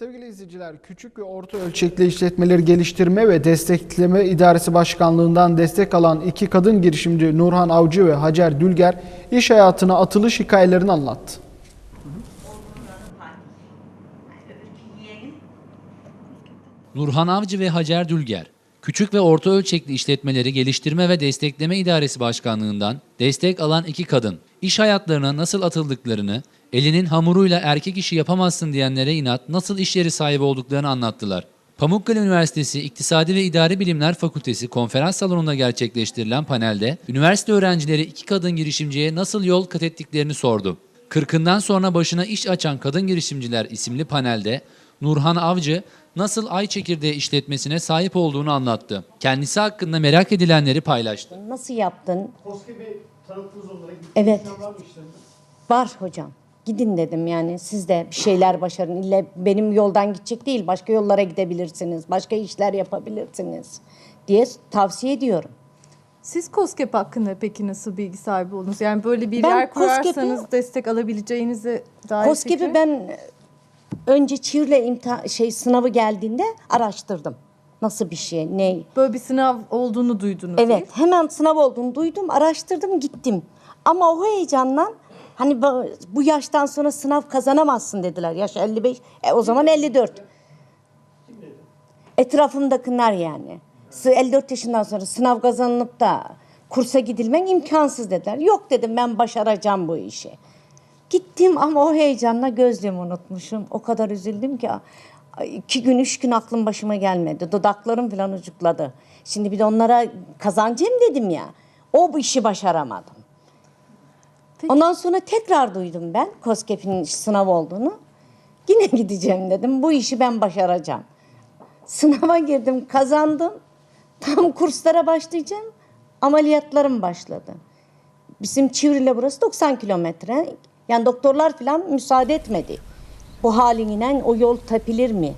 Sevgili izleyiciler, küçük ve orta ölçekli işletmeleri geliştirme ve destekleme idaresi başkanlığından destek alan iki kadın girişimci Nurhan Avcı ve Hacer Dülger iş hayatına atılış hikayelerini anlattı. Nurhan Avcı ve Hacer Dülger, Küçük ve Orta Ölçekli İşletmeleri Geliştirme ve Destekleme İdaresi Başkanlığından destek alan iki kadın, iş hayatlarına nasıl atıldıklarını, elinin hamuruyla erkek işi yapamazsın diyenlere inat nasıl iş yeri sahibi olduklarını anlattılar. Pamukkale Üniversitesi İktisadi ve İdari Bilimler Fakültesi konferans salonunda gerçekleştirilen panelde üniversite öğrencileri iki kadın girişimciye nasıl yol kat ettiklerini sordu. Kırkından sonra başına iş açan kadın girişimciler isimli panelde Nurhan Avcı nasıl ay çekirdeği işletmesine sahip olduğunu anlattı. Kendisi hakkında merak edilenleri paylaştı. Nasıl yaptın? Evet. Var hocam. Gidin dedim yani siz de bir şeyler başarın. İlle benim yoldan gidecek değil başka yollara gidebilirsiniz. Başka işler yapabilirsiniz diye tavsiye ediyorum. Siz COSGAP hakkında peki nasıl bilgi sahibi oldunuz? Yani böyle bir Ben yer kurarsanız destek alabileceğinize dair KOSGEB'i fikri- ben önce Çivril'e imtihan şey sınavı geldiğinde araştırdım. Nasıl bir şey, ne? böyle bir sınav olduğunu duydunuz. değil? Evet, hemen sınav olduğunu duydum, araştırdım, gittim. Ama o heyecandan hani bu- yaştan sonra sınav kazanamazsın dediler. Yaş 55, e, o zaman 54. Etrafımdakiler yani. Sı- 54 yaşından sonra sınav kazanılıp da kursa gidilmen imkansız dediler. Yok dedim ben başaracağım bu işi. Gittim ama o heyecanla gözlüğümü unutmuşum. O kadar üzüldüm ki iki gün, üç gün aklım başıma gelmedi. Dudaklarım falan ucukladı. Şimdi bir de onlara kazanacağım dedim ya. O bu işi başaramadım. Ondan sonra tekrar duydum ben KOSGEB'in sınav olduğunu. Yine gideceğim dedim. Bu işi ben başaracağım. Sınava girdim, kazandım. Tam kurslara başlayacağım. Ameliyatlarım başladı. Bizim Çivril'e burası 90 kilometre. Yani doktorlar falan müsaade etmedi. Bu halinle o yol tepilir mi?